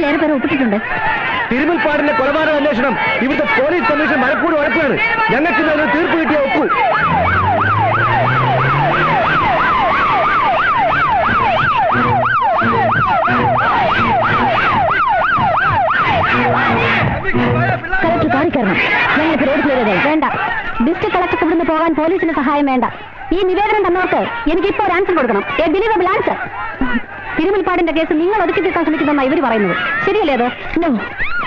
പതിനായിരത്തിലേറെ പേരെ ഒപ്പിട്ടിട്ടുണ്ട് തിരുമുൽപ്പാടിന്റെ കൊലപാതക അന്വേഷണം ഇവിടുത്തെ പോലീസ് കമ്മീഷൻ മലക്കൂട് ഉറപ്പാണ്. ഞങ്ങൾക്ക് ഇന്നൊരു തീർപ്പ് കിട്ടിയ ഒപ്പു കളക്ടർ കാറി കയറണം. ഞങ്ങൾക്ക് റോഡ് ക്ലിയർ ചെയ്താൽ വേണ്ട. ഡിസ്ട്രിക്ട് കളക്ടർക്ക് ഇവിടുന്ന് പോകാൻ പോലീസിന് സഹായം വേണ്ട. ഈ നിവേദനം തന്നവർക്ക് എനിക്കിപ്പോ ഒരു ആൻസർ കൊടുക്കണം. എ ബിലീവബിൾ ആൻസർ തിരുമുൽപ്പാടിന്റെ കേസ് നിങ്ങൾ ഒതുക്കി തീർക്കാൻ ശ്രമിക്കുന്ന ഇവർ പറയുന്നത്. ശരിയല്ലേ അത്? നോ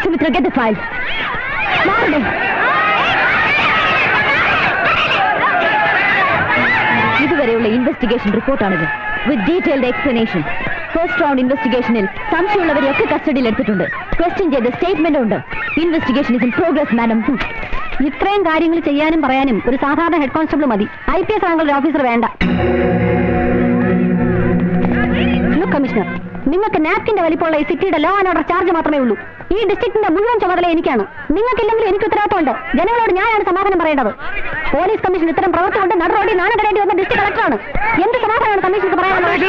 സുമിത്ര ഗെറ്റ് ഫയൽ ഇതുവരെയുള്ള investigation റിപ്പോർട്ടാണിത്. With detailed explanation first round ഇൻവെസ്റ്റിഗേഷനിൽ സംശയമുള്ളവരെയൊക്കെ കസ്റ്റഡിയിൽ എടുത്തിട്ടുണ്ട്. ക്വസ്റ്റ്യൻ ചെയ്ത സ്റ്റേറ്റ്മെന്റ് ഉണ്ട്. Investigation is in progress madam ഇത്രയും കാര്യങ്ങൾ ചെയ്യാനും പറയാനും ഒരു സാധാരണ ഹെഡ് കോൺസ്റ്റബിൾ മതി. ഐ പി എസ് റാങ്കുള്ള ഓഫീസർ വേണ്ട. കമ്മീഷണർ നിങ്ങൾക്ക് നാപ്കിന്റെ വലിപ്പമുള്ള ഈ സിറ്റിയുടെ ലോ ആൻഡ് ഓർഡർ ചാർജ് മാത്രമേ ഉള്ളൂ. ഈ ഡിസ്ട്രിക്റ്റിന്റെ മുഴുവൻ ചുമതല എനിക്കാണ്. നിങ്ങൾക്കില്ലെങ്കിൽ എനിക്ക് ഉത്തരവാദിത്തമുണ്ട്. ജനങ്ങളോട് ഞാനാണ് സമാധാനം പറയേണ്ടത്. പോലീസ് കമ്മീഷൻ ഇത്തരം പ്രവൃത്തി കൊണ്ട് നടറോടി നാണകടേണ്ടി വന്ന ഡിസ്ട്രിക്ട് കളക്ടറാണ് എന്ത് സമാധാനമാണ് കമ്മീഷൻ പറയാനുള്ളത്?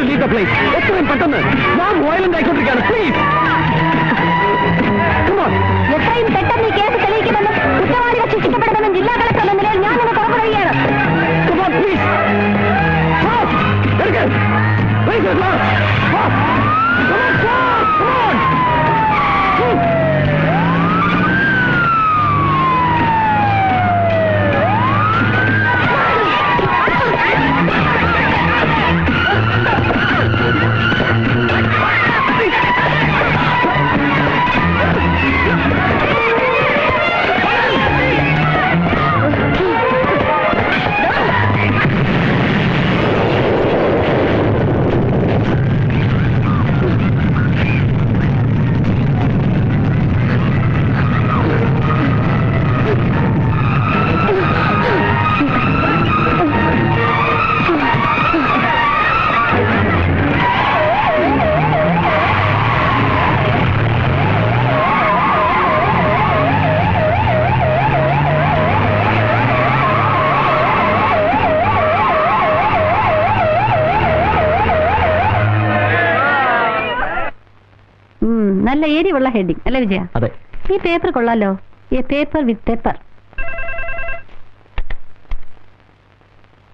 ടു ലീവ് ദ പ്ലേസ് എത്രയും പെട്ടെന്ന് ഞാൻ വയലന്റ് ആയിക്കൊണ്ടിരിക്കുകയാണ്. പ്ലീസ് എത്രയും പെട്ടെന്ന് ഈ കേസ് തെളിയിക്കുമെന്നും കുറ്റവാളികൾ ശിക്ഷിക്കപ്പെടുമെന്നും ജില്ലാ കളക്ടർ എന്ന നിലയിൽ ഞാൻ നിങ്ങൾക്ക് ഉറപ്പ് നൽകുകയാണ് പ്ലീസ് Please, നല്ല എരിവുള്ള ഹെഡിങ് അല്ലേ വിജയ? അതെ. ഈ പേപ്പർ കൊള്ളാലോ? ഈ പേപ്പർ വിത്ത് പേപ്പർ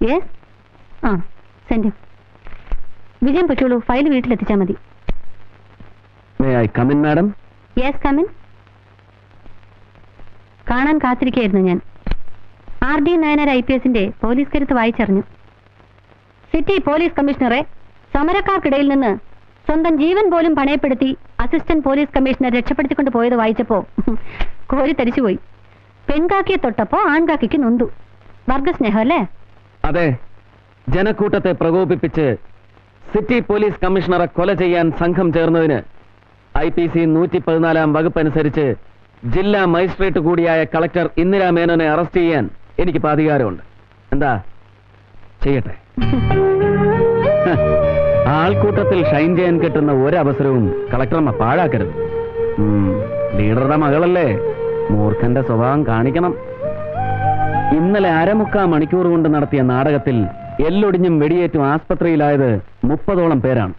യെസ് ആ സെൻഡ് വിജയം പറ്റുള്ളൂ ഫയൽ വീട്ടിലെത്തിച്ചാൽ മതി. മാഡം യെസ് കമിൻ കാണാൻ കാത്തിരിക്കുകയായിരുന്നു ഞാൻ. R D Nayanar I P എസിന്റെ പോലീസ് കരുത്ത് വായിച്ചറിഞ്ഞു. സിറ്റി പോലീസ് കമ്മീഷണറെ സമരക്കാർക്കിടയിൽ നിന്ന് സ്വന്തം ജീവൻ പോലും പണയപ്പെടുത്തി അസിസ്റ്റന്റ് പോലീസ് കമ്മീഷണർ രക്ഷപ്പെടുത്തിക്കൊണ്ട് പോയത് വായിച്ചപ്പോ കോരി തരിച്ചുപോയി. പെൺകാക്കിയെ തൊട്ടപ്പോ ആൺകാക്കിക്ക് നൊന്തു. വർഗസ്നേഹം അല്ലേ? അതെ. ജനക്കൂട്ടത്തെ പ്രകോപിപ്പിച്ച് സിറ്റി പോലീസ് കമ്മീഷണറെ കൊല ചെയ്യാൻ സംഘം ചേർന്നതിന് ഐ പി സി നൂറ്റി പതിനാലാം വകുപ്പ് അനുസരിച്ച് ജില്ലാ മജിസ്ട്രേറ്റ് കൂടിയായ കളക്ടർ ഇന്ദിരാ മേനോനെ അറസ്റ്റ് ചെയ്യാൻ എനിക്ക് അധികാരമുണ്ട്. എന്താ? ചെയ്യട്ടെ. ആൾക്കൂട്ടത്തിൽ ഷൈൻ ചെയ്യാൻ കിട്ടുന്ന ഒരവസരവും കളക്ടർമ്മ പാഴാക്കരുത്. ലീഡറുടെ മകളല്ലേ? മൂർഖന്റെ സ്വഭാവം കാണിക്കണം. ഇന്നലെ അരമുക്കാ മണിക്കൂർ കൊണ്ട് നടത്തിയ നാടകത്തിൽ എല്ലൊടിഞ്ഞും വെടിയേറ്റും ആസ്പത്രിയിലായത് മുപ്പതോളം പേരാണ്.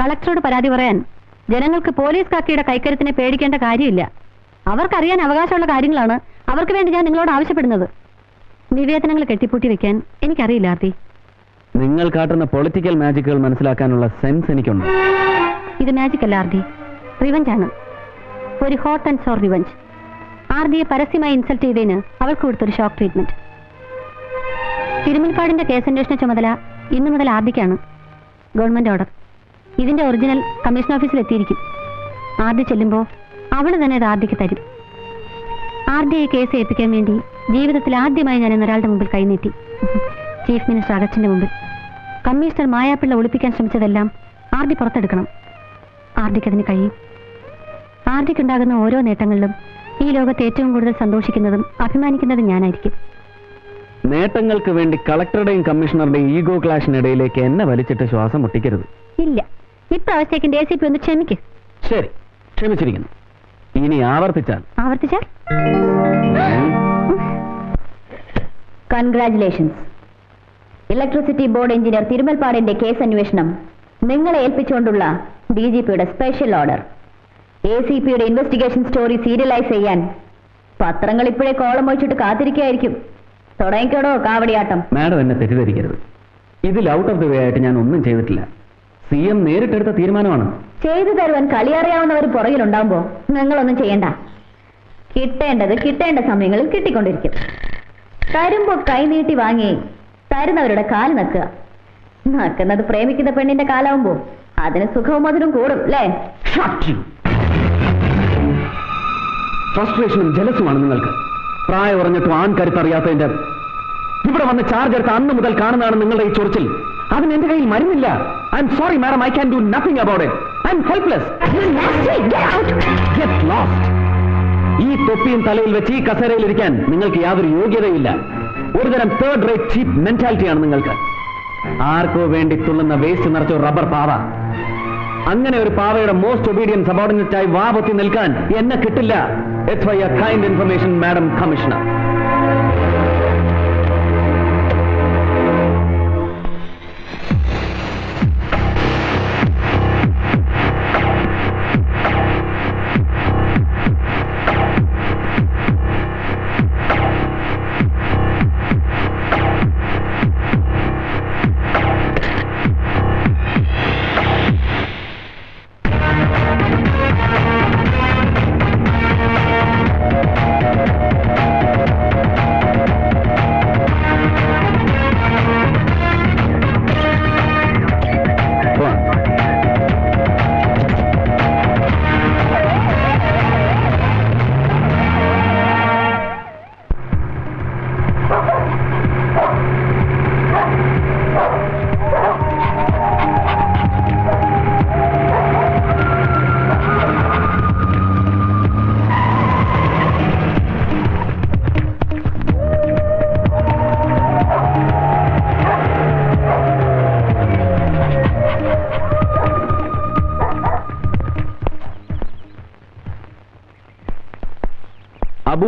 കളക്ടറോട് പരാതി പറയാൻ ജനങ്ങൾക്ക് പോലീസ് കാക്കിയുടെ കൈക്കരുത്തിനെ പേടിക്കേണ്ട കാര്യമില്ല. അവർക്കറിയാൻ അവകാശമുള്ള കാര്യങ്ങളാണ് അവർക്ക് വേണ്ടി ഞാൻ നിങ്ങളോട് ആവശ്യപ്പെടുന്നത്. നിവേദനങ്ങൾ കെട്ടിപ്പൂട്ടി വെക്കാൻ എനിക്കറിയില്ല ആർത്തി. നിങ്ങൾ കാട്ടുന്ന പൊളിറ്റിക്കൽ മാജിക്കുകൾ മനസ്സിലാക്കാനുള്ള സെൻസ് എനിക്കുണ്ട്. ഇത് മാജിക് അല്ല ആർഡി റിവഞ്ച് ആണ്. ഒരു ഹോട്ട് ആൻഡ് സോർ റിവഞ്ച് ആർഡിയെ പരസ്യമായി ഇൻസൾട്ട് ചെയ്തതിന് അവൾക്ക് കൊടുത്തൊരു ഷോക്ക് ട്രീറ്റ്മെന്റ് തിരുമുൽപ്പാടിന്റെ കേസന്വേഷണ ചുമതല ഇന്നു മുതൽ ആർഡിക്കാണ് ഗവൺമെന്റ് ഓർഡർ ഇതിന്റെ ഒറിജിനൽ കമ്മീഷൻ ഓഫീസിൽ എത്തിയിരിക്കും. ആർഡി ചെല്ലുമ്പോൾ അവൾ തന്നെ ഇത് ആർഡിക്ക് തരും. ആർ ഡി കേസ് ഏൽപ്പിക്കാൻ വേണ്ടി ജീവിതത്തിൽ ആദ്യമായി ഞാൻ ഇന്നൊരാളുടെ മുമ്പിൽ കൈനീട്ടി. ചീഫ് മിനിസ്റ്റർ അഗസ്റ്റിന്റെ മുമ്പിൽ. കമ്മീഷണർ മായാപ്പിള്ള ഒളിപ്പിക്കാൻ ശ്രമിച്ചതെല്ലാം ആർ ഡി പുറത്തെടുക്കണം. ആർ ഡിക്ക് അതിന് കഴിയും. ആർ ഡിക്ക് ഉണ്ടാകുന്ന ഓരോ നേട്ടങ്ങളിലും ഈ ലോകത്ത് ഏറ്റവും കൂടുതൽ സന്തോഷിക്കുന്നതും അഭിമാനിക്കുന്നതും ഞാനായിരിക്കും. നേട്ടങ്ങൾക്ക് വേണ്ടി കളക്ടറുടെയും കമ്മീഷണറുടെയും ഈഗോ ക്ലാഷിനിടയിലേക്ക് എന്നെ വലിച്ചിട്ട് ശ്വാസം മുട്ടിക്കരുത്. ഇല്ല. ഇപ്രാവശ്യത്തേക്ക് എ സി പി ഒന്ന് ക്ഷമിക്ക്. ശരി. ക്ഷമിച്ചിരിക്കുന്നു. ഇനി ആവർത്തിച്ചാൽ. ആവർത്തിച്ചാൽ? കൺഗ്രാറ്റുലേഷൻസ് ഇലക്ട്രിസിറ്റി ബോർഡ് എഞ്ചിനീയർ തിരുമൽപ്പാടിന്റെ കേസ് അന്വേഷണം. നിങ്ങളെ ഏൽപ്പിച്ചുകൊണ്ടുള്ള ഡി ജി പിയുടെ സ്പെഷ്യൽ ഓർഡർ. എ സി പിയുടെ ഇൻവെസ്റ്റിഗേഷൻ സ്റ്റോറി സീരിയലൈസ് ചെയ്യാൻ പത്രങ്ങൾ ഇപ്പോഴേ കോളം വഹിച്ചിട്ട് കാത്തിരിക്കായിരിക്കും തുടങ്ങിക്കോടോ കാവടിയാട്ടം. മാഡം എന്നെ തെറ്റിദ്ധരിക്കരുത്. ഇതിൽ ഔട്ട് ഓഫ് ദി വേ ആയിട്ട് ഞാൻ ഒന്നും ചെയ്തിട്ടില്ല. സി എം നേരിട്ടെടുത്ത തീരുമാനമാണ്. ചെയ്തു തരുവാൻ കളിയറിയാവുന്നവർ പുറകിലുണ്ടാവുമ്പോ നിങ്ങളൊന്നും ചെയ്യണ്ട. കിട്ടേണ്ടത് കിട്ടേണ്ട സമയങ്ങളിൽ കിട്ടിക്കൊണ്ടിരിക്കും. തരുമ്പോ കൈനീട്ടി വാങ്ങി തരുന്നവരുടെ കാൽ നക്കുക. നക്കുന്നത് പ്രേമിക്കുന്ന പെണ്ണിന്റെ കാലാവുമ്പോ അതിന് സുഖവും മധുരം കൂടും അല്ലേ? ഫ്രസ്ട്രേഷനും ജലസുമാണ് നിങ്ങൾക്ക്. പ്രായം ഉറഞ്ഞിട്ടും ആൺ കരുത്തറിയാത്തതിന്റെ ഇവിടെ വന്ന് ചാർജ് എടുത്ത അന്ന് മുതൽ കാണുന്നതാണ് നിങ്ങളുടെ ഈ ചൊറിച്ചിൽ. അതിന് എന്റെ കയ്യിൽ മരുന്നില്ല. I'm sorry madam I can do nothing about it I'm helpless ഈ തൊപ്പിയും തലയിൽ വെച്ച് ഈ കസേരയിൽ ഇരിക്കാൻ നിങ്ങൾക്ക് യാതൊരു യോഗ്യതയില്ല. ഒരുതരം തേർഡ് റേറ്റ് ചീപ്പ് മെന്റാലിറ്റിയാണ് നിങ്ങൾക്ക്. ആർക്കോ വേണ്ടി തുള്ളുന്ന വേസ്റ്റ് നിറച്ച റബ്ബർ പാവ. അങ്ങനെ ഒരു പാവയുടെ മോസ്റ്റ് ഒബീഡിയൻ സബോർഡിനേറ്റ് ആയി വാ പൊത്തി നിൽക്കാൻ എന്നെ കിട്ടില്ല. It's why a kind information madam commissioner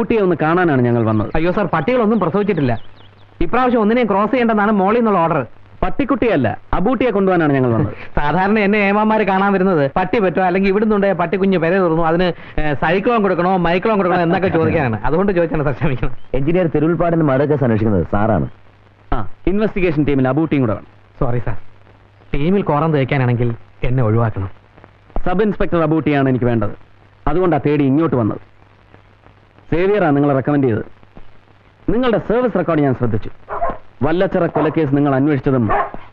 അബൂട്ടിയെ ഒന്ന് കാണാനാണ് ഞങ്ങൾ വന്നത്. അയ്യോ സാർ പട്ടികളൊന്നും പ്രസവിച്ചിട്ടില്ല. ഇപ്രാവശ്യം ഒന്നിനെയും ക്രോസ് ചെയ്യേണ്ടതാണ് മോളിൽ നിന്നുള്ള ഓർഡർ പട്ടിക്കുട്ടിയല്ല അബൂട്ടിയെ കൊണ്ടുപോകാനാണ് ഞങ്ങൾ വന്നത്. സാധാരണ എന്നെ ഏമാമാര് കാണാൻ വരുന്നത് പട്ടി പറ്റോ? അല്ലെങ്കിൽ ഇവിടുന്നുണ്ട് പട്ടി കുഞ്ഞ് പേരെ തുറന്നു അതിന് സൈക്ലോൺ കൊടുക്കണോ മൈക്ലോൺ കൊടുക്കണോ എന്നൊക്കെ ചോദിക്കാനാണ്. അതുകൊണ്ട് ചോദിച്ചാണ് സാർ ക്ഷമിക്കണം എഞ്ചിനീയർ തിരുവിൽപ്പാടിന് മഴയൊക്കെ അന്വേഷിക്കുന്നത് സാറാണ്. ആ ഇൻവെസ്റ്റിഗേഷൻ ടീമിൽ അബൂട്ടിയും കൂടെ വേണം. സോറി സാർ ടീമിൽ കോറം തേക്കാനാണെങ്കിൽ എന്നെ ഒഴിവാക്കണം. സബ് ഇൻസ്പെക്ടർ അബൂട്ടിയാണ് എനിക്ക് വേണ്ടത്. അതുകൊണ്ടാണ് തേടി ഇങ്ങോട്ട് വന്നത്. സേവിയറാണ് നിങ്ങളെ റെക്കമെൻഡ് ചെയ്തത്. നിങ്ങളുടെ സർവീസ് റെക്കോർഡ് ഞാൻ ശ്രദ്ധിച്ചു. വല്ലച്ചറ കൊലക്കേസ് നിങ്ങൾ അന്വേഷിച്ചതും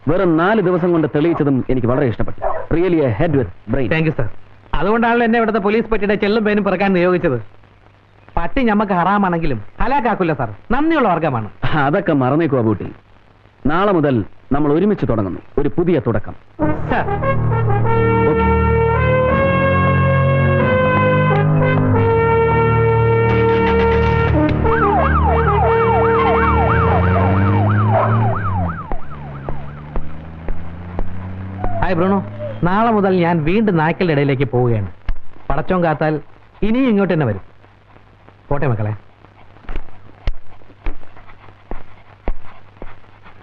വെറും നാല് ദിവസം കൊണ്ട് തെളിയിച്ചതും എനിക്ക് വളരെ ഇഷ്ടപ്പെട്ടു. Really a head with brain thank you sir അതുകൊണ്ടാണല്ലോ എന്നെ ഇവിടുത്തെ പോലീസ് പറ്റിയുടെ ചെല്ലും പേനും പിറക്കാൻ നിയോഗിച്ചത്. പട്ടി ഞമ്മക്ക് ഹറാമാണെങ്കിലും ഹലാക്കാക്കില്ല സാർ നന്ദിയുള്ള വർഗമാണ് അതൊക്കെ മറന്നേക്കുവാ ബൂട്ടി നാളെ മുതൽ നമ്മൾ ഒരുമിച്ച് തുടങ്ങുന്നു. ഒരു പുതിയ തുടക്കം. Sir hi Bruno. നാളെ മുതൽ ഞാൻ വീണ്ടും നായ്ക്കളുടെ ഇടയിലേക്ക് പോവുകയാണ്. പടച്ചോൻ കാത്താൽ ഇനിയും ഇങ്ങോട്ട് തന്നെ വരും. പോട്ടെ മക്കളെ.